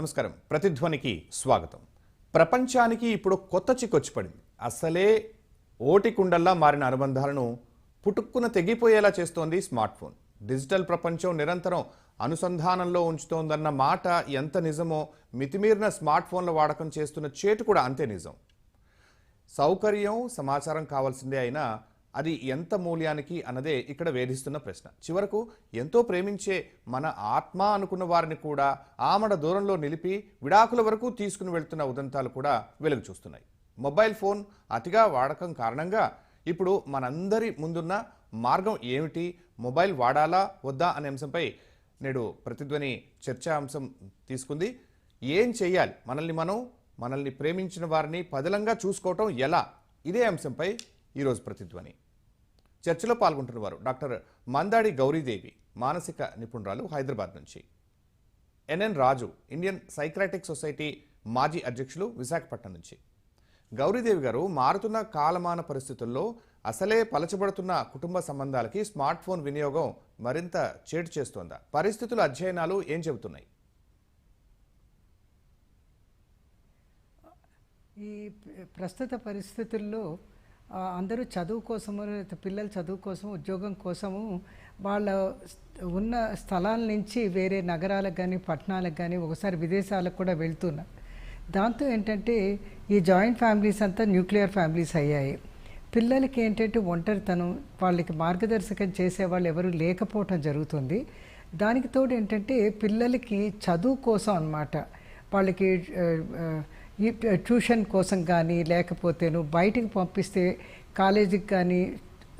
నమస్కారం. ప్రతిధ్వనికి స్వాగతం. ప్రపంచానికి ఇప్పుడు కొత్త చిక్కొచ్చి పడింది అసలే ఓటి కుండల్లా మారిన అనుబంధాలను పుటుక్కున తెగిపోయేలా చేస్తోంది స్మార్ట్ ఫోన్ డిజిటల్ ప్రపంచం నిరంతరం అనుసంధానంలో ఉంచుతోందన్న మాట ఎంత నిజమో మితిమీరిన స్మార్ట్ ఫోన్ల వాడకం చేస్తున్న చేటు కూడా అంతే నిజం. సౌకర్యం సమాచారం కావాల్సిందే అయినా అది ఎంత మూల్యానికి అన్నదే ఇక్కడ వేధిస్తున్న ప్రశ్న. చివరకు ఎంతో ప్రేమించే మన ఆత్మ అనుకున్న వారిని కూడా ఆమడ దూరంలో నిలిపి విడాకుల వరకు తీసుకుని వెళ్తున్న ఉదంతాలు కూడా వెలుగు చూస్తున్నాయి. మొబైల్ ఫోన్ అతిగా వాడకం కారణంగా ఇప్పుడు మనందరి ముందున్న మార్గం ఏమిటి? మొబైల్ వాడాలా? వద్దా? అనే అంశంపై నేడు ప్రతిధ్వని చర్చా అంశం తీసుకుంది. ఏం చేయాలి మనల్ని మనం మనల్ని ప్రేమించిన వారిని పదిలంగా చూసుకోవటం ఎలా? ఇదే అంశంపై ఈరోజు ప్రతిధ్వని. చర్చలో పాల్గొంటున్నవారు డాక్టర్ మందాడి గౌరీదేవి మానసిక నిపుణురాలు హైదరాబాద్ నుంచి. NN Raju Indian psychiatric society మాజీ అధ్యక్షులు విశాఖపట్నం నుంచి. గౌరీదేవి గారు మారుతున్న కాలమాన పరిస్థితుల్లో అసలే పలచబడుతున్న కుటుంబ సంబంధాలకి స్మార్ట్ ఫోన్ వినియోగం మరింత చేటు చేస్తోందా? పరిస్థితుల అధ్యయనాలు ఏం చెబుతున్నాయి? ఈ ప్రస్తుత పరిస్థితుల్లో అందరూ చదువు కోసము పిల్లల చదువు కోసం ఉద్యోగం కోసము వాళ్ళ ఉన్న స్థలాల నుంచి వేరే నగరాలకు కానీ పట్టణాలకు కానీ ఒకసారి విదేశాలకు కూడా వెళ్తున్నారు దాంతో ఏంటంటే ఈ జాయింట్ ఫ్యామిలీస్ అంతా న్యూక్లియర్ ఫ్యామిలీస్ అయ్యాయి. పిల్లలకి ఏంటంటే ఒంటరితనం వాళ్ళకి మార్గదర్శకం చేసేవాళ్ళు ఎవరు లేకపోవటం జరుగుతుంది. దానికి తోడు ఏంటంటే పిల్లలకి చదువు కోసం అన్నమాట. వాళ్ళకి ఈ ట్యూషన్ కోసం కానీ లేకపోతేను బయటికి పంపిస్తే కాలేజీకి కానీ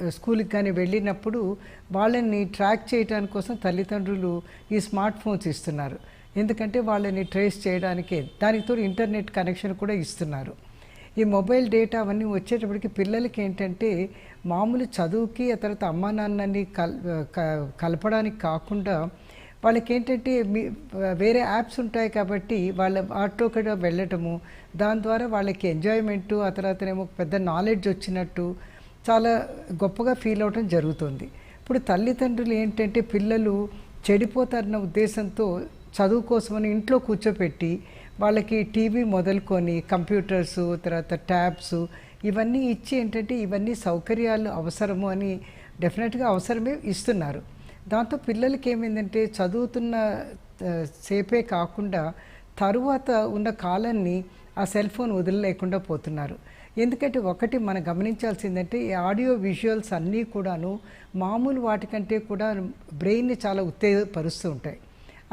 స్కూల్కి కానీ వెళ్ళినప్పుడు వాళ్ళని ట్రాక్ చేయడానికి కోసం తల్లిదండ్రులు ఈ స్మార్ట్ ఫోన్స్ ఇస్తున్నారు. ఎందుకంటే వాళ్ళని ట్రేస్ చేయడానికే దానికి తోడు ఇంటర్నెట్ కనెక్షన్ కూడా ఇస్తున్నారు. ఈ మొబైల్ డేటా అవన్నీ వచ్చేటప్పటికి పిల్లలకి ఏంటంటే మామూలు చదువుకి ఆ తర్వాత అమ్మా నాన్నని కల్ క- కలపడానికి కాకుండా వాళ్ళకి ఏంటంటే మీ వేరే యాప్స్ ఉంటాయి కాబట్టి వాళ్ళ వాటిలో కూడా వెళ్ళటము దాని ద్వారా వాళ్ళకి ఎంజాయ్మెంటు ఆ తర్వాతనేమో పెద్ద నాలెడ్జ్ వచ్చినట్టు చాలా గొప్పగా ఫీల్ అవటం జరుగుతుంది. ఇప్పుడు తల్లిదండ్రులు ఏంటంటే పిల్లలు చెడిపోతారన్న ఉద్దేశంతో చదువు కోసమని ఇంట్లో కూర్చోపెట్టి వాళ్ళకి టీవీ మొదలుకొని కంప్యూటర్స్ తర్వాత ట్యాబ్స్ ఇవన్నీ ఇచ్చి ఏంటంటే ఇవన్నీ సౌకర్యాలు అవసరము అని డెఫినెట్గా అవసరమే ఇస్తున్నారు. దాంతో పిల్లలకి ఏమైందంటే చదువుతున్న సేపే కాకుండా తరువాత ఉన్న కాలాన్ని ఆ సెల్ ఫోన్ వదిలేకుండా పోతున్నారు. ఎందుకంటే ఒకటి మనం గమనించాల్సిందంటే ఈ ఆడియో విజువల్స్ అన్నీ కూడాను మామూలు వాటికంటే కూడా బ్రెయిన్ని చాలా ఉత్తేజపరుస్తూ ఉంటాయి.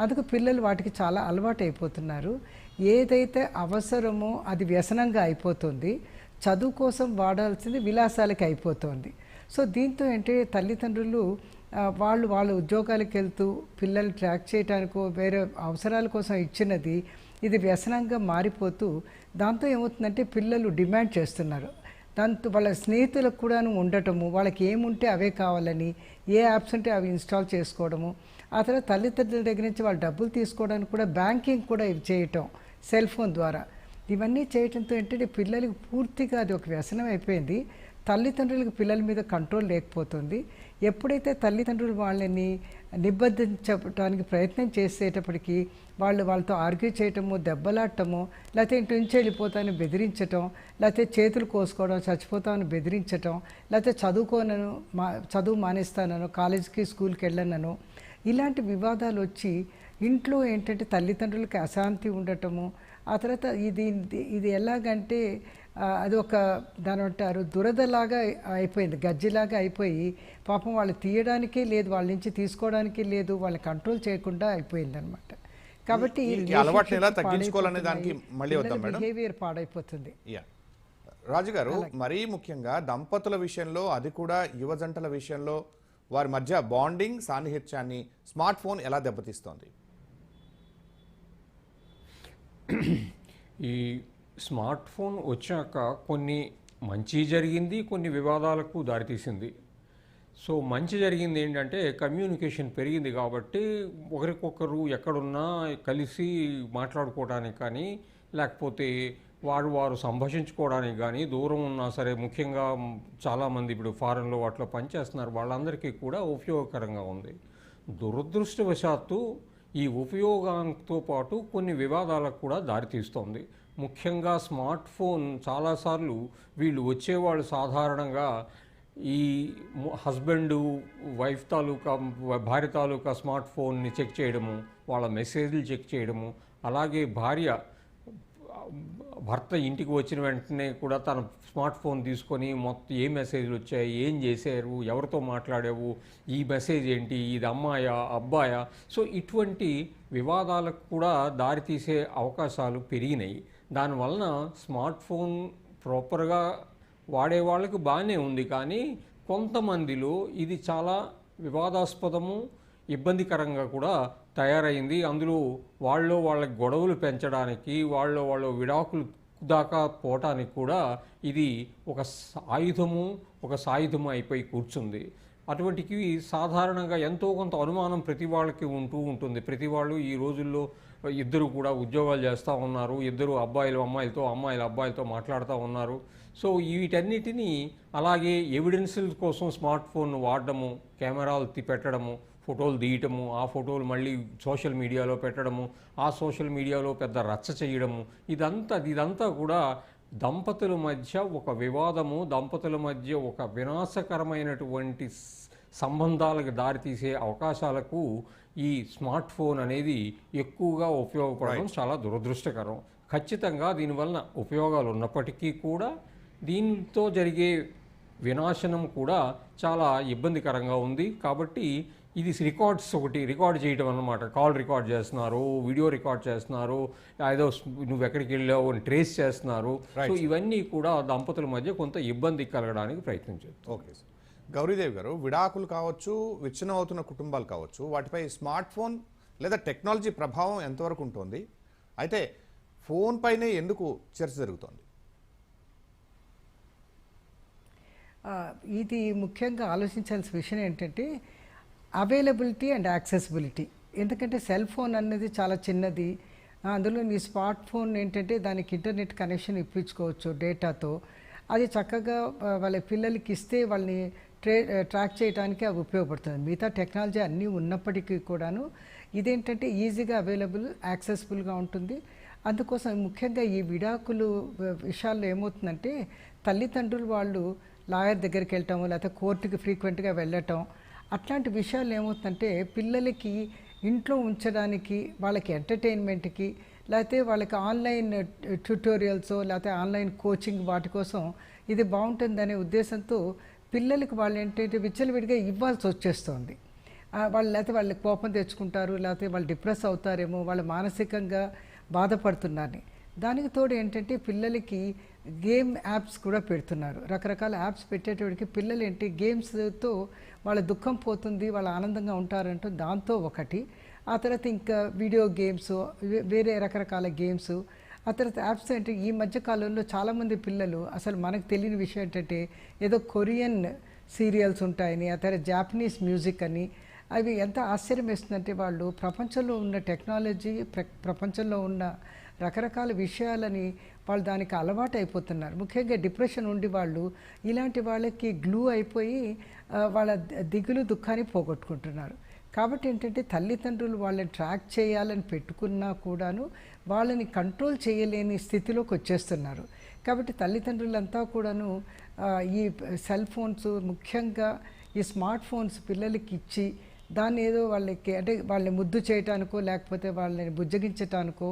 అందుకు పిల్లలు వాటికి చాలా అలవాటు అయిపోతున్నారు ఏదైతే అవసరమో అది వ్యసనంగా అయిపోతుంది. చదువు కోసం వాడాల్సింది విలాసాలకి అయిపోతుంది. సో దీంతో ఏంటి తల్లిదండ్రులు వాళ్ళు వాళ్ళ ఉద్యోగాలకు వెళ్తూ పిల్లలు ట్రాక్ చేయడానికో వేరే అవసరాల కోసం ఇచ్చినది ఇది వ్యసనంగా మారిపోతూ దాంతో ఏమవుతుందంటే పిల్లలు డిమాండ్ చేస్తున్నారు. దాంతో వాళ్ళ స్నేహితులకు కూడాను ఉండటము వాళ్ళకి ఏముంటే అవే కావాలని ఏ యాప్స్ ఉంటే అవి ఇన్స్టాల్ చేసుకోవడము. ఆ తర్వాత తల్లిదండ్రుల దగ్గర నుంచి వాళ్ళు డబ్బులు తీసుకోవడానికి కూడా బ్యాంకింగ్ కూడా ఇవి చేయటం సెల్ ఫోన్ ద్వారా. ఇవన్నీ చేయటంతో ఏంటంటే పిల్లలకి పూర్తిగా అది ఒక వ్యసనం అయిపోయింది. తల్లిదండ్రులకు పిల్లల మీద కంట్రోల్ లేకపోతుంది. ఎప్పుడైతే తల్లిదండ్రులు వాళ్ళని నిబద్ధించడానికి ప్రయత్నం చేసేటప్పటికీ వాళ్ళు వాళ్ళతో ఆర్గ్యూ చేయటము దెబ్బలాడటము లేకపోతే ఇంటి నుంచి వెళ్ళిపోతాను బెదిరించటం లేకపోతే చేతులు కోసుకోవడం చచ్చిపోతామని బెదిరించటం లేకపోతే చదువుకోనను మా చదువు మానేస్తానను కాలేజీకి స్కూల్కి వెళ్ళనను ఇలాంటి వివాదాలు వచ్చి ఇంట్లో ఏంటంటే తల్లిదండ్రులకి అశాంతి ఉండటము ఆ తర్వాత ఇది ఇది ఎలాగంటే అది ఒక దాని అంటారు దురదలాగా అయిపోయింది గజ్జిలాగా అయిపోయి పాపం వాళ్ళు తీయడానికే లేదు వాళ్ళ నుంచి తీసుకోవడానికి లేదు వాళ్ళని కంట్రోల్ చేయకుండా అయిపోయింది అనమాట కాబట్టి ఈ- ఈ అలవాట్ని ఎలా తగ్గించుకోవాలనే దానికి మళ్ళీ వద్దాం మేడం. బిహేవియర్ పాడైపోతుంది. యా. రాజు గారు మరీ ముఖ్యంగా దంపతుల విషయంలో అది కూడా యువ జంటల విషయంలో వారి మధ్య బాండింగ్ సాన్నిహిత్యాన్ని స్మార్ట్ ఫోన్ ఎలా దెబ్బతీస్తోంది? ఈ స్మార్ట్ ఫోన్ వచ్చాక కొన్ని మంచి జరిగింది కొన్ని వివాదాలకు దారితీసింది. సో మంచి జరిగింది ఏంటంటే కమ్యూనికేషన్ పెరిగింది కాబట్టి ఒకరికొకరు ఎక్కడున్నా కలిసి మాట్లాడుకోవడానికి కానీ లేకపోతే వారు వారు సంభాషించుకోవడానికి కానీ దూరం ఉన్నా సరే ముఖ్యంగా చాలామంది ఇప్పుడు ఫారెన్లో వాటిలో పనిచేస్తున్నారు వాళ్ళందరికీ కూడా ఉపయోగకరంగా ఉంది. దురదృష్టవశాత్తు ఈ ఉపయోగంతో పాటు కొన్ని వివాదాలకు కూడా దారితీస్తోంది. ముఖ్యంగా స్మార్ట్ ఫోన్ చాలాసార్లు వీళ్ళు వచ్చేవాళ్ళు సాధారణంగా ఈ హస్బెండ్ వైఫ్ తాలూకా భార్య తాలూకా స్మార్ట్ ఫోన్ని చెక్ చేయడము వాళ్ళ మెసేజ్లు చెక్ చేయడము అలాగే భార్య భర్త ఇంటికి వచ్చిన వెంటనే కూడా తన స్మార్ట్ ఫోన్ తీసుకొని మొత్తం ఏ మెసేజ్లు వచ్చాయి ఏం చేశారు ఎవరితో మాట్లాడావు ఈ మెసేజ్ ఏంటి ఇది అమ్మాయా అబ్బాయా? సో ఇటువంటి వివాదాలకు కూడా దారితీసే అవకాశాలు పెరిగినాయి. దానివలన స్మార్ట్ ఫోన్ ప్రాపర్గా వాడే వాళ్ళకి బాగానే ఉంది. కానీ కొంతమందిలో ఇది చాలా వివాదాస్పదము ఇబ్బందికరంగా కూడా తయారైంది. అందులో వాళ్ళు వాళ్ళ గొడవలు పెంచడానికి వాళ్ళు వాళ్ళ విడాకులు దాకా పోవటానికి కూడా ఇది ఒక ఆయుధము ఒక సాయుధము అయిపోయి కూర్చుంది. అటువంటివి సాధారణంగా ఎంతో కొంత అనుమానం ప్రతి వాళ్ళకి ఉంటూ ఉంటుంది. ప్రతి వాళ్ళు ఈ రోజుల్లో ఇద్దరు కూడా ఉద్యోగాలు చేస్తూ ఉన్నారు. ఇద్దరు అబ్బాయిలు అమ్మాయిలతో అమ్మాయిలు అబ్బాయిలతో మాట్లాడుతూ ఉన్నారు. సో వీటన్నిటినీ అలాగే ఎవిడెన్సుల కోసం స్మార్ట్ ఫోన్ వాడడము కెమెరాలు పెట్టడము ఫోటోలు తీయటము ఆ ఫోటోలు మళ్ళీ సోషల్ మీడియాలో పెట్టడము ఆ సోషల్ మీడియాలో పెద్ద రచ్చ చేయడము ఇదంతా ఇదంతా కూడా దంపతుల మధ్య ఒక వివాదము దంపతుల మధ్య ఒక వినాశకరమైనటువంటి సంబంధాలకు దారితీసే అవకాశాలకు ఈ స్మార్ట్ ఫోన్ అనేది ఎక్కువగా ఉపయోగపడడం చాలా దురదృష్టకరం. ఖచ్చితంగా దీనివలన ఉపయోగాలు ఉన్నప్పటికీ కూడా దీంతో జరిగే వినాశనం కూడా చాలా ఇబ్బందికరంగా ఉంది. కాబట్టి ఇది రికార్డ్స్ ఒకటి రికార్డ్ చేయడం అన్నమాట. కాల్ రికార్డ్ చేస్తున్నారు వీడియో రికార్డ్ చేస్తున్నారు ఏదో నువ్వు ఎక్కడికి వెళ్ళావు అని ట్రేస్ చేస్తున్నారు. సో ఇవన్నీ కూడా దంపతుల మధ్య కొంత ఇబ్బంది కలగడానికి ప్రయత్నించారు ఓకే సార్ గౌరీదేవి గారు విడాకులు కావచ్చు విచ్ఛిన్నం అవుతున్న కుటుంబాలు కావచ్చు వాటిపై స్మార్ట్ ఫోన్ లేదా టెక్నాలజీ ప్రభావం ఎంతవరకు ఉంటుంది? అయితే ఫోన్ పైనే ఎందుకు చర్చ జరుగుతోంది? ఇది ముఖ్యంగా ఆలోచించాల్సిన విషయం ఏంటంటే అవైలబిలిటీ అండ్ యాక్సెసిబిలిటీ ఎందుకంటే సెల్ ఫోన్ అనేది చాలా చిన్నది. అందులో నీ స్మార్ట్ ఫోన్ ఏంటంటే దానికి ఇంటర్నెట్ కనెక్షన్ ఇప్పించుకోవచ్చు డేటాతో అది చక్కగా వాళ్ళ పిల్లలకి ఇస్తే వాళ్ళని ట్రే ట్రాక్ చేయడానికి అవి ఉపయోగపడుతుంది. మిగతా టెక్నాలజీ అన్నీ ఉన్నప్పటికీ కూడాను ఇదేంటంటే ఈజీగా అవైలబుల్ యాక్సెసిబుల్గా ఉంటుంది. అందుకోసం ముఖ్యంగా ఈ విడాకులు విషయాల్లో ఏమవుతుందంటే తల్లిదండ్రులు వాళ్ళు లాయర్ దగ్గరికి వెళ్ళటం లేకపోతే కోర్టుకి ఫ్రీక్వెంట్గా వెళ్ళటం అట్లాంటి విషయాలు ఏమవుతుందంటే పిల్లలకి ఇంట్లో ఉంచడానికి వాళ్ళకి ఎంటర్టైన్మెంట్కి లేకపోతే వాళ్ళకి ఆన్లైన్ ట్యూటోరియల్స్ లేకపోతే ఆన్లైన్ కోచింగ్ వాటి కోసం ఇది బాగుంటుందనే ఉద్దేశంతో పిల్లలకు వాళ్ళు ఏంటంటే విచ్చలవిడిగా ఇవ్వాల్సి వచ్చేస్తుంది. వాళ్ళు లేకపోతే వాళ్ళు కోపం తెచ్చుకుంటారు లేకపోతే వాళ్ళు డిప్రెస్ అవుతారేమో వాళ్ళు మానసికంగా బాధపడుతున్నారని. దానికి తోడు ఏంటంటే పిల్లలకి గేమ్ యాప్స్ కూడా పెడుతున్నారు. రకరకాల యాప్స్ పెట్టేటోడికి పిల్లలు ఏంటి గేమ్స్తో వాళ్ళ దుఃఖం పోతుంది వాళ్ళు ఆనందంగా ఉంటారంటూ దాంతో ఒకటి. ఆ తర్వాత ఇంకా వీడియో గేమ్స్ వేరే రకరకాల గేమ్స్ ఆ తర్వాత యాబ్సెంట్ ఈ మధ్య కాలంలో చాలామంది పిల్లలు అసలు మనకు తెలియని విషయం ఏంటంటే ఏదో కొరియన్ సీరియల్స్ ఉంటాయని ఆ తర్వాత జాపనీస్ మ్యూజిక్ అని అవి ఎంత ఆశ్చర్యం వేస్తుందంటే వాళ్ళు ప్రపంచంలో ఉన్న టెక్నాలజీ ప్ర ప్రపంచంలో ఉన్న రకరకాల విషయాలని వాళ్ళు దానికి అలవాటు అయిపోతున్నారు. ముఖ్యంగా డిప్రెషన్ ఉండి వాళ్ళు ఇలాంటి వాళ్ళకి గ్లూ అయిపోయి వాళ్ళ దిగులు దుఃఖాన్ని పోగొట్టుకుంటున్నారు. కాబట్టి ఏంటంటే తల్లిదండ్రులు వాళ్ళని ట్రాక్ చేయాలని పెట్టుకున్నా కూడాను వాళ్ళని కంట్రోల్ చేయలేని స్థితిలోకి వచ్చేస్తున్నారు. కాబట్టి తల్లిదండ్రులంతా కూడాను ఈ సెల్ ఫోన్స్ ముఖ్యంగా ఈ స్మార్ట్ ఫోన్స్ పిల్లలకి ఇచ్చి దాన్ని ఏదో వాళ్ళకి అంటే వాళ్ళని ముద్దు చేయటానికో లేకపోతే వాళ్ళని బుజ్జగించటానికో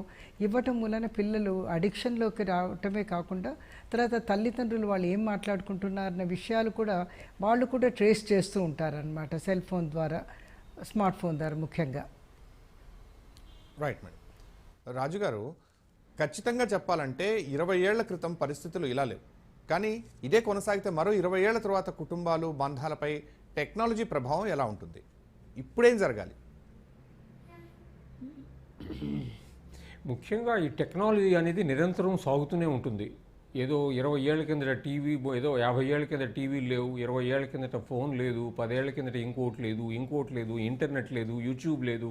ఇవ్వటం మూలన పిల్లలు అడిక్షన్లోకి రావటమే కాకుండా తర్వాత తల్లిదండ్రులు వాళ్ళు ఏం మాట్లాడుకుంటున్నారన్న విషయాలు కూడా వాళ్ళు కూడా ట్రేస్ చేస్తూ ఉంటారనమాట సెల్ ఫోన్ ద్వారా. స్మార్ట్ ఫోన్ ద్వారా ముఖ్యంగా. రైట్ మేడం రాజు గారు ఖచ్చితంగా చెప్పాలంటే ఇరవై ఏళ్ళ క్రితం పరిస్థితులు ఇలా లేవు. కానీ ఇదే కొనసాగితే మరో ఇరవై ఏళ్ళ తర్వాత కుటుంబాలు బంధాలపై టెక్నాలజీ ప్రభావం ఎలా ఉంటుంది? ఇప్పుడేం జరగాలి? ముఖ్యంగా ఈ టెక్నాలజీ అనేది నిరంతరం సాగుతూనే ఉంటుంది. ఏదో ఇరవై ఏళ్ళ కిందట టీవీ ఏదో యాభై ఏళ్ళ కింద టీవీ లేవు ఇరవై ఏళ్ళ కిందట ఫోన్ లేదు పదేళ్ళ కిందట ఇంకోటి లేదు ఇంకోటి లేదు ఇంటర్నెట్ లేదు యూట్యూబ్ లేదు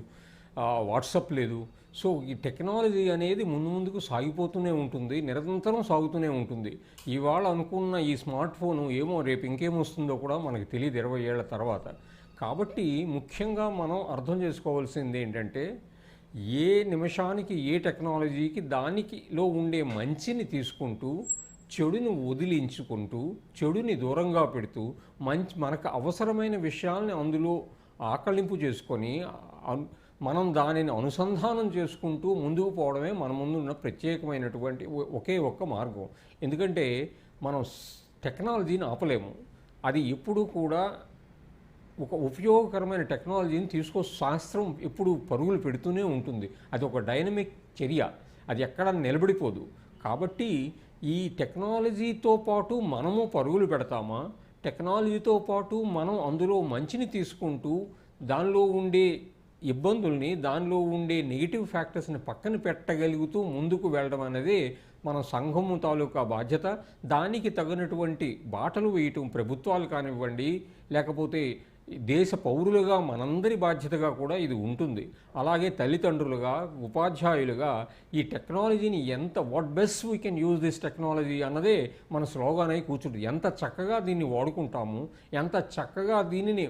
వాట్సప్ లేదు. సో ఈ టెక్నాలజీ అనేది ముందు ముందుకు సాగిపోతూనే ఉంటుంది నిరంతరం సాగుతూనే ఉంటుంది. ఇవాళ అనుకున్న ఈ స్మార్ట్ ఫోను ఏమో రేపు ఇంకేమొస్తుందో కూడా మనకు తెలియదు ఇరవై ఏళ్ళ తర్వాత. కాబట్టి ముఖ్యంగా మనం అర్థం చేసుకోవాల్సింది ఏంటంటే ఏ నిమిషానికి ఏ టెక్నాలజీకి దానికిలో ఉండే మంచిని తీసుకుంటూ చెడుని వదిలించుకుంటూ చెడుని దూరంగా పెడుతూ మంచి మనకు అవసరమైన విషయాల్ని అందులో ఆకలింపు చేసుకొని మనం దానిని అనుసంధానం చేసుకుంటూ ముందుకు పోవడమే మన ముందున్న ప్రత్యేకమైనటువంటి ఒకే ఒక్క మార్గం. ఎందుకంటే మనం టెక్నాలజీని ఆపలేము. అది ఎప్పుడూ కూడా ఒక ఉపయోగకరమైన టెక్నాలజీని తీసుకో శాస్త్రం ఎప్పుడు పరుగులు పెడుతూనే ఉంటుంది. అది ఒక డైనమిక్ చర్య. అది ఎక్కడ నిలబడిపోదు. కాబట్టి ఈ టెక్నాలజీతో పాటు మనము పరుగులు పెడతామా? టెక్నాలజీతో పాటు మనం అందులో మంచిని తీసుకుంటూ దానిలో ఉండే ఇబ్బందుల్ని దానిలో ఉండే నెగిటివ్ ఫ్యాక్టర్స్ని పక్కన పెట్టగలుగుతూ ముందుకు వెళ్ళడం అనేది మన సంఘము తాలూకా బాధ్యత. దానికి తగినటువంటి బాటలు వేయటం ప్రభుత్వాలు కానివ్వండి లేకపోతే దేశ పౌరులుగా మనందరి బాధ్యతగా కూడా ఇది ఉంటుంది. అలాగే తల్లిదండ్రులుగా ఉపాధ్యాయులుగా ఈ టెక్నాలజీని ఎంత what best we can use this technology అన్నదే మన స్లోగాన్ అయి కూర్చుంటుంది. ఎంత చక్కగా దీన్ని వాడుకుంటాము ఎంత చక్కగా దీనిని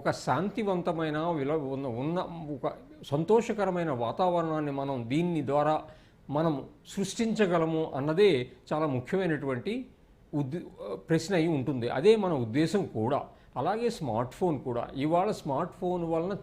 ఒక శాంతివంతమైన విల ఉన్న ఉన్న ఒక సంతోషకరమైన వాతావరణాన్ని మనం దీన్ని ద్వారా మనం సృష్టించగలము అన్నదే చాలా ముఖ్యమైనటువంటి ఉద్ ప్రశ్న అయి ఉంటుంది. అదే మన ఉద్దేశం కూడా. అలాగే స్మార్ట్ ఫోన్ కూడా. ఇవాళ స్మార్ట్ ఫోన్ వలన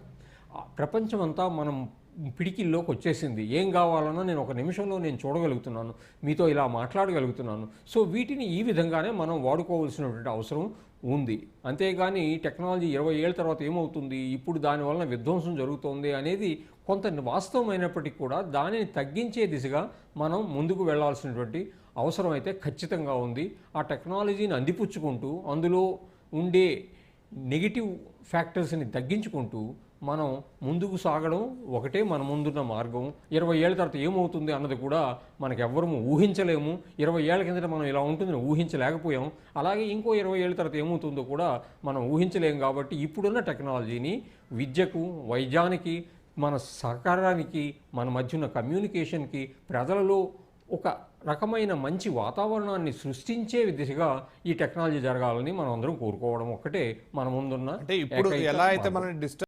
ప్రపంచమంతా మనం పిడికిల్లోకి వచ్చేసింది. ఏం కావాలన్నా నేను ఒక నిమిషంలో నేను చూడగలుగుతున్నాను. మీతో ఇలా మాట్లాడగలుగుతున్నాను. సో వీటిని ఈ విధంగానే మనం వాడుకోవాల్సినటువంటి అవసరం ఉంది. అంతేగాని టెక్నాలజీ ఇరవై ఏళ్ళ తర్వాత ఏమవుతుంది? ఇప్పుడు దానివల్ల విధ్వంసం జరుగుతోంది అనేది కొంత వాస్తవమైనప్పటికీ కూడా దానిని తగ్గించే దిశగా మనం ముందుకు వెళ్ళాల్సినటువంటి అవసరం అయితే ఖచ్చితంగా ఉంది. ఆ టెక్నాలజీని అందిపుచ్చుకుంటూ అందులో ఉండే నెగిటివ్ ఫ్యాక్టర్స్ని తగ్గించుకుంటూ మనం ముందుకు సాగడం ఒకటే మన ముందున్న మార్గం. ఇరవై ఏళ్ళ తర్వాత ఏమవుతుంది అన్నది కూడా మనకు ఊహించలేము. ఇరవై ఏళ్ళ కిందట మనం ఇలా ఉంటుందని ఊహించలేకపోయాం. అలాగే ఇంకో ఇరవై ఏళ్ళ తర్వాత ఏమవుతుందో కూడా మనం ఊహించలేము కాబట్టి ఇప్పుడున్న టెక్నాలజీని విద్యకు వైద్యానికి మన సహకారానికి మన మధ్య ఉన్న కమ్యూనికేషన్కి ప్రజలలో ఒక రకమైన మంచి వాతావరణాన్ని సృష్టించే దిశగా ఈ టెక్నాలజీ జరగాలని మనం అందరం కోరుకోవడం ఒక్కటే మన ముందున్న అంటే ఇప్పుడు ఎలా అయితే. మనం డిస్టర్బ్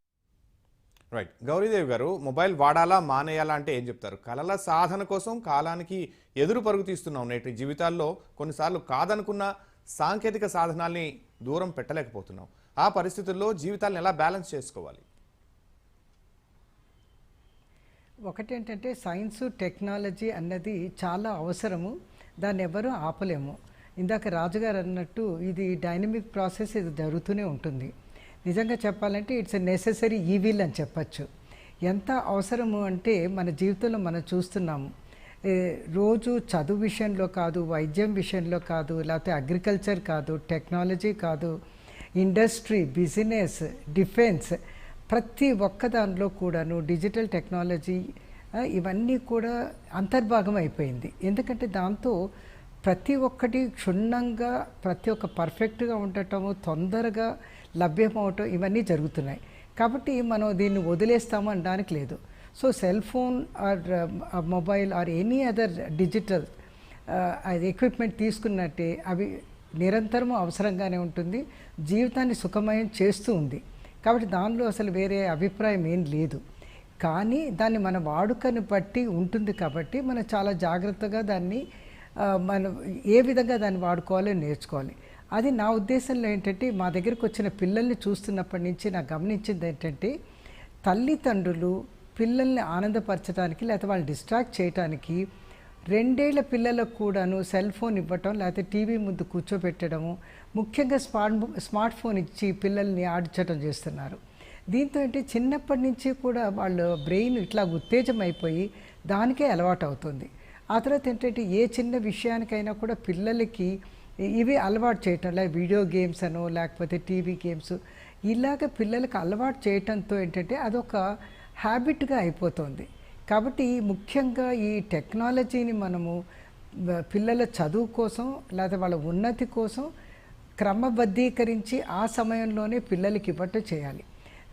రైట్ గౌరీదేవి గారు మొబైల్ వాడాలా మానేయాలా అంటే ఏం చెప్తారు? కళల సాధన కోసం కాలానికి ఎదురు పరుగు తీస్తున్నాం నేటి జీవితాల్లో. కొన్నిసార్లు కాదనుకున్న సాంకేతిక సాధనాల్ని దూరం పెట్టలేకపోతున్నాం ఆ పరిస్థితుల్లో జీవితాలను ఎలా బ్యాలెన్స్ చేసుకోవాలి? ఒకటేంటంటే సైన్స్ టెక్నాలజీ అన్నది చాలా అవసరము. దాన్ని ఎవరూ ఆపలేము. ఇందాక రాజుగారు అన్నట్టు ఇది డైనమిక్ ప్రాసెస్ ఇది జరుగుతూనే ఉంటుంది. నిజంగా చెప్పాలంటే ఇట్స్ ఎ నెససరీ ఈవిల్ అని చెప్పచ్చు. ఎంత అవసరము అంటే మన జీవితంలో మనం చూస్తున్నాము. రోజు చదువు విషయంలో కాదు వైద్యం విషయంలో కాదు లేకపోతే అగ్రికల్చర్ కాదు టెక్నాలజీ కాదు ఇండస్ట్రీ బిజినెస్ డిఫెన్స్ ప్రతి ఒక్క దానిలో కూడాను డిజిటల్ టెక్నాలజీ ఇవన్నీ కూడా అంతర్భాగం అయిపోయింది. ఎందుకంటే దాంతో ప్రతి ఒక్కటి క్షుణ్ణంగా ప్రతి ఒక్క పర్ఫెక్ట్గా ఉండటము తొందరగా లభ్యమవటం ఇవన్నీ జరుగుతున్నాయి. కాబట్టి మనం దీన్ని వదిలేస్తాము అనడానికి లేదు. So cell phone or mobile or any other digital అది ఎక్విప్మెంట్ తీసుకున్నట్టే అవి నిరంతరం అవసరంగానే ఉంటుంది. జీవితాన్ని సుఖమయం చేస్తూ ఉంది. కాబట్టి దానిలో అసలు వేరే అభిప్రాయం ఏం లేదు. కానీ దాన్ని మన వాడుకని బట్టి ఉంటుంది కాబట్టి మనం చాలా జాగ్రత్తగా దాన్ని మనం ఏ విధంగా దాన్ని వాడుకోవాలో నేర్చుకోవాలి. అది నా ఉద్దేశంలో ఏంటంటే మా దగ్గరకు వచ్చిన పిల్లల్ని చూస్తున్నప్పటి నుంచి నాకు గమనించింది ఏంటంటే తల్లిదండ్రులు పిల్లల్ని ఆనందపరచడానికి లేకపోతే వాళ్ళని డిస్ట్రాక్ట్ చేయడానికి రెండేళ్ళ పిల్లలకు కూడాను సెల్ ఫోన్ ఇవ్వటం లేకపోతే టీవీ ముందు కూర్చోబెట్టడము ముఖ్యంగా స్మార్ట్ స్మార్ట్ ఫోన్ ఇచ్చి పిల్లల్ని ఆడించడం చేస్తున్నారు. దీంతో ఏంటి చిన్నప్పటి నుంచి కూడా వాళ్ళ బ్రెయిన్ ఇట్లా ఉత్తేజం అయిపోయి దానికే అలవాటు అవుతుంది ఆ తర్వాత ఏంటంటే ఏ చిన్న విషయానికైనా కూడా పిల్లలకి ఇవి అలవాటు చేయటం లేక వీడియో గేమ్స్ అనో లేకపోతే టీవీ గేమ్స్ ఇలాగ పిల్లలకి అలవాటు చేయటంతో ఏంటంటే అదొక హ్యాబిట్గా అయిపోతుంది. కాబట్టి ముఖ్యంగా ఈ టెక్నాలజీని మనము పిల్లల చదువు కోసం లేదా వాళ్ళ ఉన్నతి కోసం క్రమబద్ధీకరించి ఆ సమయంలోనే పిల్లలకి ఇవ్వటం చేయాలి.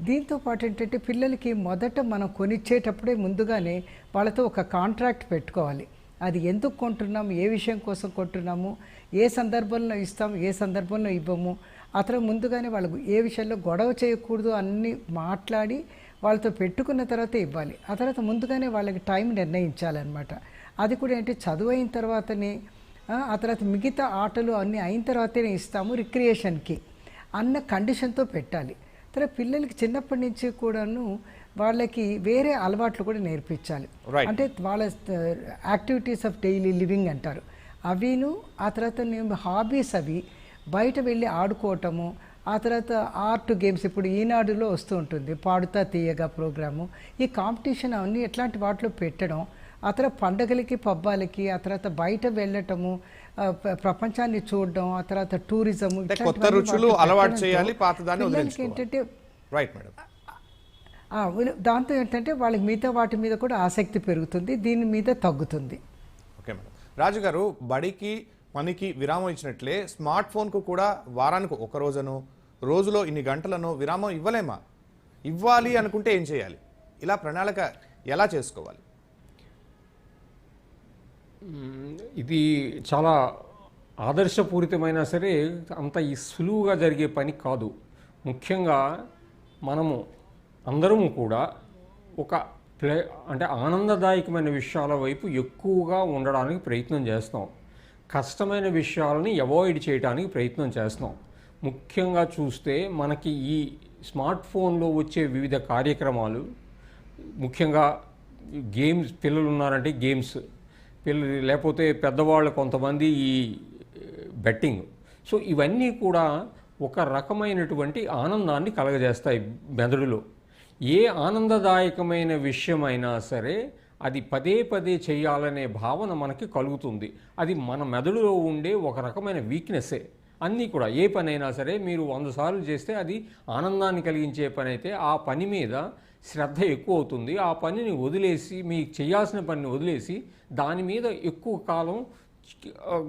దీంతో పాటు ఏంటంటే పిల్లలకి మొదట మనం కొనిచ్చేటప్పుడే ముందుగానే వాళ్ళతో ఒక కాంట్రాక్ట్ పెట్టుకోవాలి. అది ఎందుకు కొంటున్నాము? ఏ విషయం కోసం కొంటున్నాము? ఏ సందర్భంలో ఇస్తాం ఏ సందర్భంలో ఇవ్వము? అతను ముందుగానే వాళ్ళకు ఏ విషయంలో గొడవ చేయకూడదు అన్ని మాట్లాడి వాళ్ళతో పెట్టుకున్న తర్వాత ఇవ్వాలి. ఆ తర్వాత ముందుగానే వాళ్ళకి టైం నిర్ణయించాలన్నమాట. అది కూడా ఏంటి? చదువు అయిన తర్వాతనే ఆ, తర్వాత మిగతా ఆటలు అన్నీ అయిన తర్వాతనే ఇస్తాము రిక్రియేషన్కి అన్న కండిషన్తో పెట్టాలి. తర్వాత పిల్లలకి చిన్నప్పటి నుంచి కూడాను వాళ్ళకి వేరే అలవాట్లు కూడా నేర్పించాలి. అంటే వాళ్ళ యాక్టివిటీస్ ఆఫ్ డైలీ లివింగ్ అంటారు. అవిను ఆ తర్వాత హాబీస్ అవి బయట వెళ్ళి ఆడుకోవటము ఆ తర్వాత ఆర్ట్ గేమ్స్ ఇప్పుడు ఈనాడులో వస్తూ ఉంటుంది. పాడుతా తీయగా ప్రోగ్రాము. ఈ కాంపిటీషన్ అవన్నీ ఎట్లాంటి వాటిలో పెట్టడం ఆ తర్వాత పండగలకి పబ్బాలకి ఆ తర్వాత బయట వెళ్ళటము ప్రపంచాన్ని చూడడం ఆ తర్వాత టూరిజం కొత్త రుచులు అలవాటు చేయాలి, పిల్లలకి. ఏంటంటే రైట్ మేడం దాంతో ఏంటంటే వాళ్ళకి మిగతా వాటి మీద కూడా ఆసక్తి పెరుగుతుంది దీని మీద తగ్గుతుంది. ఓకే మేడం రాజు గారు బడికి పనికి విరామం ఇచ్చినట్లే స్మార్ట్ ఫోన్కు కూడా వారానికి ఒక రోజును రోజులో ఇన్ని గంటలను విరామం ఇవ్వలేమా? ఇవ్వాలి అనుకుంటే ఏం చేయాలి? ఇలా ప్రణాళిక ఎలా చేసుకోవాలి? ఇది చాలా ఆదర్శపూరితమైనా సరే అంత ఈ సులువుగా జరిగే పని కాదు. ముఖ్యంగా మనము అందరము కూడా ఒక ప్లే అంటే ఆనందదాయకమైన విషయాల వైపు ఎక్కువగా ఉండడానికి ప్రయత్నం చేస్తాం కష్టమైన విషయాలని అవాయిడ్ చేయడానికి ప్రయత్నం చేస్తాం ముఖ్యంగా చూస్తే మనకి ఈ స్మార్ట్ ఫోన్లో వచ్చే వివిధ కార్యక్రమాలు ముఖ్యంగా గేమ్స్ పిల్లలు ఉన్నారంటే గేమ్స్ పిల్లలు లేకపోతే పెద్దవాళ్ళు కొంతమంది ఈ బెట్టింగ్. సో ఇవన్నీ కూడా ఒక రకమైనటువంటి ఆనందాన్ని కలగజేస్తాయి మెదడులో. ఏ ఆనందదాయకమైన విషయమైనా సరే అది పదే పదే చేయాలనే భావన మనకి కలుగుతుంది. అది మన మెదడులో ఉండే ఒక రకమైన వీక్నెస్సే అన్నీ కూడా ఏ పని అయినా సరే మీరు వంద సార్లు చేస్తే అది ఆనందాన్ని కలిగించే పని అయితే ఆ పని మీద శ్రద్ధ ఎక్కువ అవుతుంది. ఆ పనిని వదిలేసి మీకు చేయాల్సిన పనిని వదిలేసి దాని మీద ఎక్కువ కాలం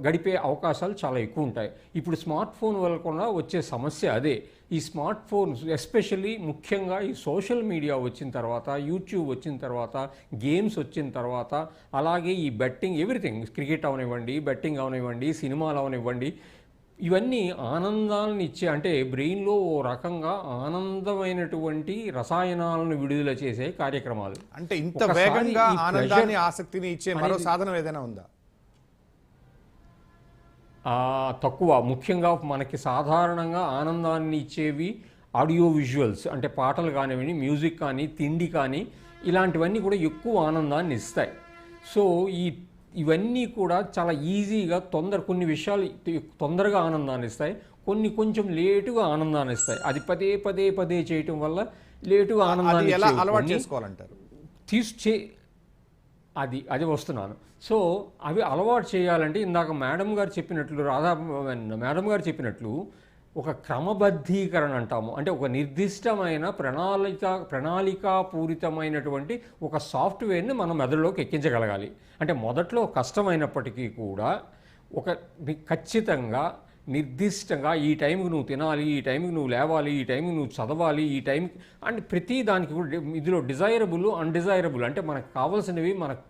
గడిపే అవకాశాలు చాలా ఎక్కువ ఉంటాయి. ఇప్పుడు స్మార్ట్ ఫోన్ వల్ల కూడా వచ్చే సమస్య అదే. ఈ స్మార్ట్ ఫోన్స్ ఎస్పెషల్లీ ముఖ్యంగా ఈ సోషల్ మీడియా వచ్చిన తర్వాత యూట్యూబ్ వచ్చిన తర్వాత గేమ్స్ వచ్చిన తర్వాత అలాగే ఈ బెట్టింగ్ ఎవ్రీథింగ్ క్రికెట్ అవనివ్వండి బెట్టింగ్ అవనివ్వండి సినిమాలు అవనివ్వండి ఇవన్నీ ఆనందాలను ఇచ్చే అంటే బ్రెయిన్లో ఓ రకంగా ఆనందమైనటువంటి రసాయనాలను విడుదల చేసే కార్యక్రమాలు. అంటే ఇంత వేగంగా ఆనందాన్ని ఆసక్తిని ఇచ్చే మరో సాధనం ఏదైనా ఉందా? ఆ, తక్కువ. ముఖ్యంగా మనకి సాధారణంగా ఆనందాన్ని ఇచ్చేవి ఆడియో విజువల్స్ అంటే పాటలు కానివ్వండి మ్యూజిక్ కానీ తిండి కానీ ఇలాంటివన్నీ కూడా ఎక్కువ ఆనందాన్ని ఇస్తాయి. సో ఈ ఇవన్నీ కూడా చాలా ఈజీగా తొందర కొన్ని విషయాలు తొందరగా ఆనందాన్ని ఇస్తాయి. కొన్ని కొంచెం లేటుగా ఆనందాన్ని ఇస్తాయి. అది పదే పదే పదే చేయటం వల్ల లేటుగా ఆనందాన్ని ఎలా అలవాటు చేసుకోవాలంటారు? తీసుచే అది అది వస్తున్నాను. సో అవి అలవాటు చేయాలంటే ఇందాక మేడం గారు చెప్పినట్లు రాధా మేడం గారు చెప్పినట్లు ఒక క్రమబద్ధీకరణ అంటాము. అంటే ఒక నిర్దిష్టమైన ప్రణాళిక ప్రణాళికాపూరితమైనటువంటి ఒక సాఫ్ట్వేర్ని మనం మెదడులోకి ఎక్కించగలగాలి. అంటే మొదట్లో కష్టమైనప్పటికీ కూడా ఒక ఖచ్చితంగా నిర్దిష్టంగా ఈ టైంకి నువ్వు తినాలి ఈ టైంకి నువ్వు లేవాలి ఈ టైంకి నువ్వు చదవాలి ఈ టైం అండ్ ప్రతి దానికి కూడా ఇందులో డిజైరబుల్ అన్డిజైరబుల్ అంటే మనకు కావాల్సినవి మనకు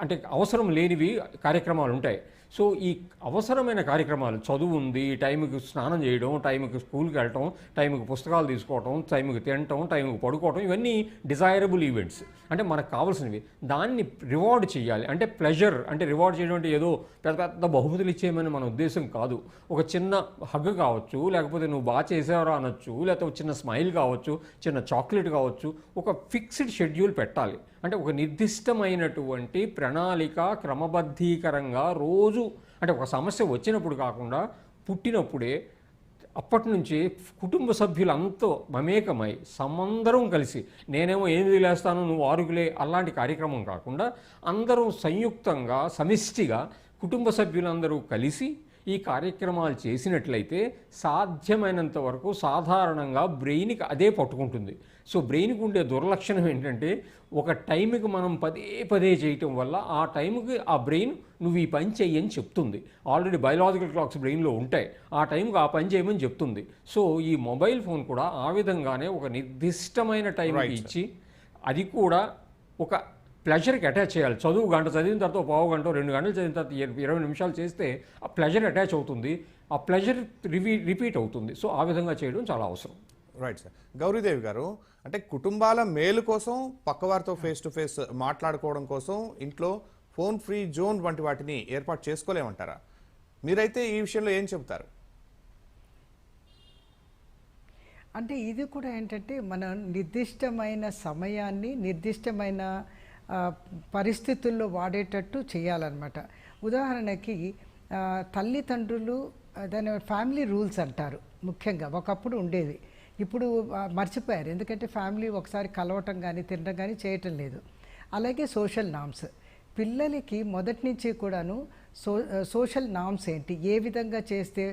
అంటే అవసరం లేనివి కార్యక్రమాలు ఉంటాయి. సో ఈ అవసరమైన కార్యక్రమాలు చదువు ఉంది టైంకి స్నానం చేయడం టైంకి స్కూల్కి వెళ్ళటం టైంకి పుస్తకాలు తీసుకోవటం టైంకి తినటం టైంకి పడుకోవటం ఇవన్నీ డిజైరబుల్ ఈవెంట్స్ అంటే మనకు కావాల్సినవి. దాన్ని రివార్డ్ చేయాలి. అంటే ప్లెజర్ అంటే రివార్డ్ చేయడం అంటే ఏదో పెద్ద పెద్ద బహుమతులు ఇచ్చేయమని మన ఉద్దేశం కాదు. ఒక చిన్న హగ్ కావచ్చు లేకపోతే నువ్వు బాగా చేసావరా అనొచ్చు లేకపోతే చిన్న స్మైల్ కావచ్చు చిన్న చాక్లెట్ కావచ్చు ఒక ఫిక్స్డ్ షెడ్యూల్ పెట్టాలి. అంటే ఒక నిర్దిష్టమైనటువంటి ప్రణాళిక క్రమబద్ధీకరంగా రోజు అంటే ఒక సమస్య వచ్చినప్పుడు కాకుండా పుట్టినప్పుడే అప్పటి నుంచి కుటుంబ సభ్యులంతా మమేకమై సమందరం కలిసి నేనేమో ఎనిమిది లేస్తాను నువ్వు ఆరుగులే అలాంటి కార్యక్రమం కాకుండా అందరూ సంయుక్తంగా సమిష్టిగా కుటుంబ సభ్యులందరూ కలిసి ఈ కార్యక్రమాలు చేసినట్లయితే సాధ్యమైనంత వరకు సాధారణంగా బ్రెయిన్కి అదే పట్టుకుంటుంది. సో బ్రెయిన్కి ఉండే దుర్లక్షణం ఏంటంటే ఒక టైంకి మనం పదే పదే చేయటం వల్ల ఆ టైంకి ఆ బ్రెయిన్ నువ్వు ఈ పని చెయ్యని చెప్తుంది. ఆల్రెడీ బయలాజికల్ క్లాక్స్ బ్రెయిన్లో ఉంటాయి. ఆ టైంకి ఆ పని చేయమని చెప్తుంది. సో ఈ మొబైల్ ఫోన్ కూడా ఆ విధంగానే ఒక నిర్దిష్టమైన టైంకి ఇచ్చి అది కూడా ఒక ప్లెజర్కి అటాచ్ చేయాలి. చదువు గంట చదివిన తర్వాత ఒక పావు గంట రెండు గంటలు చదివిన తర్వాత ఇర- ఇరవై నిమిషాలు చేస్తే ఆ ప్లెజర్ అటాచ్ అవుతుంది. ఆ ప్లెజర్ రివీ రిపీట్ అవుతుంది. సో ఆ విధంగా చేయడం చాలా అవసరం. రైట్ సార్ గౌరీదేవి గారు అంటే కుటుంబాల మేలు కోసం పక్కవారితో ఫేస్ టు ఫేస్ మాట్లాడుకోవడం కోసం ఇంట్లో ఫోన్ ఫ్రీ జోన్ వంటి వాటిని ఏర్పాటు చేసుకోలేమంటారా? మీరైతే ఈ విషయంలో ఏం చెబుతారు? అంటే ఇది కూడా ఏంటంటే మనం నిర్దిష్టమైన సమయాన్ని నిర్దిష్టమైన పరిస్థితుల్లో వాడేటట్టు చేయాలన్నమాట. ఉదాహరణకి తల్లిదండ్రులు దాని ఫ్యామిలీ రూల్స్ అంటారు ముఖ్యంగా ఒకప్పుడు ఉండేది ఇప్పుడు మర్చిపోయారు ఎందుకంటే ఫ్యామిలీ ఒకసారి కలవటం కానీ తినడం కానీ చేయటం లేదు. అలాగే సోషల్ నామ్స్ పిల్లలకి మొదటి నుంచి కూడాను సో సోషల్ నామ్స్ ఏంటి? ఏ విధంగా చేస్తే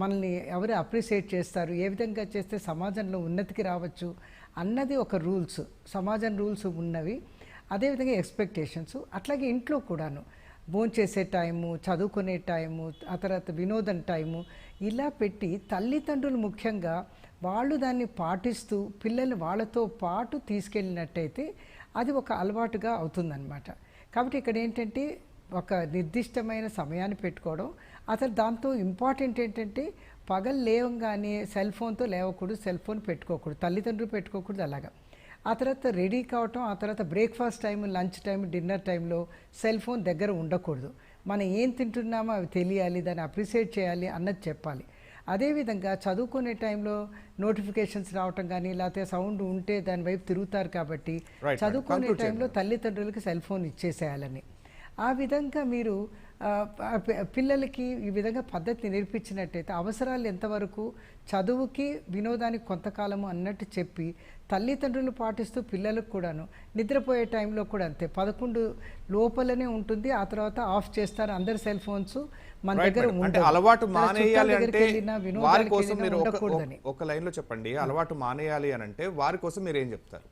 మనల్ని ఎవరు అప్రిషియేట్ చేస్తారు? ఏ విధంగా చేస్తే సమాజంలో ఉన్నతికి రావచ్చు? అన్నది ఒక రూల్స్ సమాజం రూల్స్ ఉన్నవి. అదేవిధంగా ఎక్స్పెక్టేషన్స్ అట్లాగే ఇంట్లో కూడాను. భోంచేసే టైము చదువుకునే టైము ఆ తర్వాత వినోదం టైము ఇలా పెట్టి తల్లిదండ్రులు ముఖ్యంగా వాళ్ళు దాన్ని పాటిస్తూ పిల్లల్ని వాళ్ళతో పాటు తీసుకెళ్ళినట్టయితే అది ఒక అలవాటుగా అవుతుందన్నమాట. కాబట్టి ఇక్కడ ఏంటంటే ఒక నిర్దిష్టమైన సమయాన్ని పెట్టుకోవడం అసలు దాంతో ఇంపార్టెంట్ ఏంటంటే పగలు లేవగానే సెల్ ఫోన్తో లేవకూడదు సెల్ ఫోన్ పెట్టుకోకూడదు తల్లిదండ్రులు పెట్టుకోకూడదు అలాగా. ఆ తర్వాత రెడీ కావటం ఆ తర్వాత breakfast time lunch time dinner టైంలో సెల్ ఫోన్ దగ్గర ఉండకూడదు. మనం ఏం తింటున్నామో అవి తెలియాలి దాన్ని అప్రిషియేట్ చేయాలి అన్నది చెప్పాలి. అదేవిధంగా చదువుకునే టైంలో నోటిఫికేషన్స్ రావటం కానీ లేకపోతే సౌండ్ ఉంటే దాని వైపు తిరుగుతారు కాబట్టి చదువుకునే టైంలో తల్లిదండ్రులకి సెల్ ఫోన్ ఇచ్చేసేయాలని. ఆ విధంగా మీరు పిల్లలకి ఈ విధంగా పద్ధతి నేర్పించినట్టయితే అవసరాలు ఎంతవరకు చదువుకి వినోదానికి కొంతకాలము అన్నట్టు చెప్పి తల్లిదండ్రులు పాటిస్తూ పిల్లలకు కూడాను నిద్రపోయే టైంలో కూడా అంతే. పదకొండు లోపలనే ఉంటుంది ఆ తర్వాత ఆఫ్ చేస్తారు అందరు సెల్ ఫోన్స్ మన దగ్గర. అలవాటు మానేయాలి అంటే వారి కోసం మీరు ఒక- ఉండకూడదని. ఒక లైన్లో చెప్పండి అలవాటు మానేయాలి అని అంటే వారి కోసం మీరు ఏం చెప్తారు?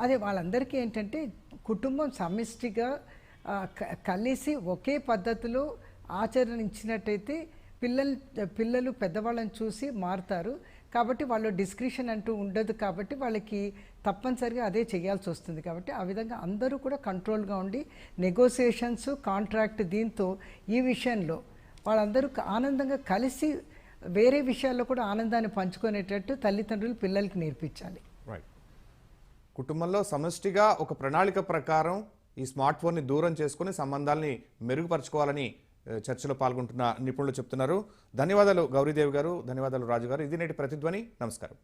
అదే వాళ్ళందరికీ ఏంటంటే కుటుంబం సమిష్టిగా కలిసి ఒకే పద్ధతిలో ఆచరించినట్టయితే పిల్లలు పిల్లలు పెద్దవాళ్ళని చూసి మారుతారు. కాబట్టి వాళ్ళు డిస్క్రిషన్ అంటూ ఉండదు కాబట్టి వాళ్ళకి తప్పనిసరిగా అదే చేయాల్సి వస్తుంది. కాబట్టి ఆ విధంగా అందరూ కూడా కంట్రోల్గా ఉండి నెగోసియేషన్స్ కాంట్రాక్ట్ దీంతో ఈ విషయంలో వాళ్ళందరూ ఆనందంగా కలిసి వేరే విషయాల్లో కూడా ఆనందాన్ని పంచుకునేటట్టు తల్లిదండ్రులు పిల్లలకి నేర్పించాలి. రైట్ కుటుంబంలో సమష్టిగా ఒక ప్రణాళిక ప్రకారం ఈ స్మార్ట్ ఫోన్ని దూరం చేసుకుని సంబంధాల్ని మెరుగుపరచుకోవాలని చర్చలో పాల్గొంటున్న నిపుణులు చెప్తున్నారు. ధన్యవాదాలు గౌరీదేవి గారు ధన్యవాదాలు రాజు గారు ఇది నేటి ప్రతిధ్వని. నమస్కారం.